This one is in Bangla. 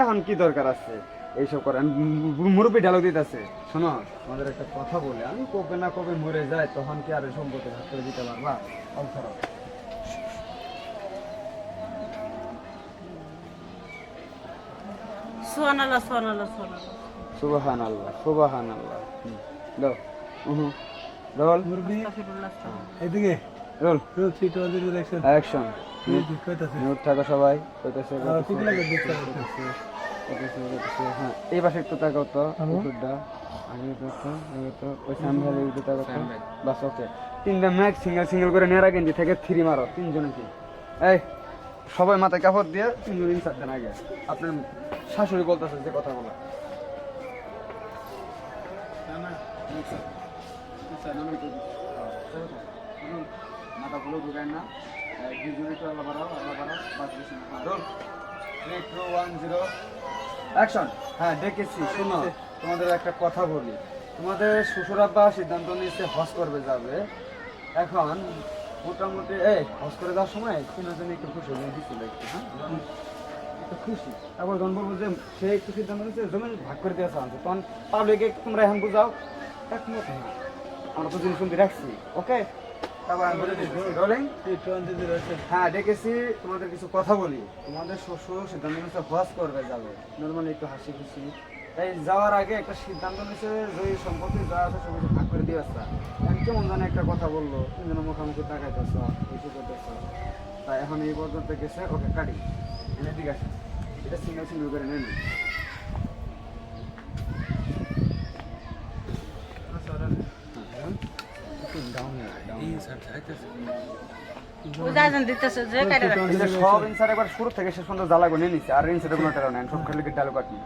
এখন কি দরকার আছে? এইসব করেন। মুরব্বী ডায়লগ দিতেছে। শোনো আমাদের একটা কথা বলে। আমি কবে না কবে মরে যায় তখন কি আর সম্পত্তি ভাগ করে দিতে পারবা? অবসর সোহান আল্লাহ সোহান আল্লাহ সোহান আল্লাহ সুবাহান আল্লাহ সুবাহান আল্লাহ দাও। উহু রোল। মুরবি আস্তাগফিরুল্লাহ, আস্তাগফিরুল্লাহ। এদিকে। Roll. Roll three two zero action mute থাকো সবাই কইতেছে আর ঠিক লাগে দেখতে কইতেছে, কইতেছে, কইতেছে, হ্যাঁ এই পাশে একটু তাকাও তো উপরটা আগে দেখো তো ওই সামনে একটু তাকাও তো বাস ওকে তিনটা ম্যাচ সিঙ্গেল সিঙ্গেল করে নেড়া গেঞ্জি থেকে থ্রি মারো তিনজনে এই সবাই মাথায় কাপড় দিয়ে তিনজন ইনসার দেন আগে আপনার শাশুড়ি বলতেছে যে আল্লাহ বাড়াও পাঁচ বেশি না অ্যাকশন হ্যাঁ ডেকেছি শোনো তোমাদের একটা কথা বলি। তোমাদের শ্বশুর আব্বা সিদ্ধান্ত নিয়েছে হজ করবে যাবে। এখন মোটামুটি এই হজ করে যাওয়ার সময় তিনজন একটু খুশি হয়ে দিচ্ছিল একটু হ্যাঁ? খুশি। তারপর যখন বলব যে সে একটু সিদ্ধান্ত নিয়েছে জমি ভাগ করে দেওয়া চাচ্ছে তখন পাবলিকে তোমরা এখন বুঝাও। একমত না আমরা তো জিনিস রাখছি ওকে তারপর আমি বলে দিচ্ছি রোলিং হ্যাঁ ডেকেছি তোমাদের কিছু কথা বলি। তোমাদের শ্বশুর সিদ্ধান্ত নিয়েছে হজ করবে যাবে। নর্মালি একটু হাসি খুশি তাই যাওয়ার আগে একটা সিদ্ধান্ত নিয়েছে যে সম্পত্তি যা আছে সব কিছু ভাগ করে দিয়ে আসতা কেমন জানে একটা কথা বলল তিনজনের মুখোমুখি তাকাইতেছ কিছু করতেছ তাই এখন এই পর্যন্ত গেছে ওকে কাটি। এনে দিকে আসে এটা সিঙ্গেল সিঙ্গেল করে নেন ডাউন ওই যে আজান দিতেছে যে কাইটা রাখ। এই যে সব ইনসার একবার শুরু থেকে শেষ পর্যন্ত জ্বালা গুনে নিচ্ছে আর ইনসারে কোনো টেরা নেন? সব খালি ডালু কাটনি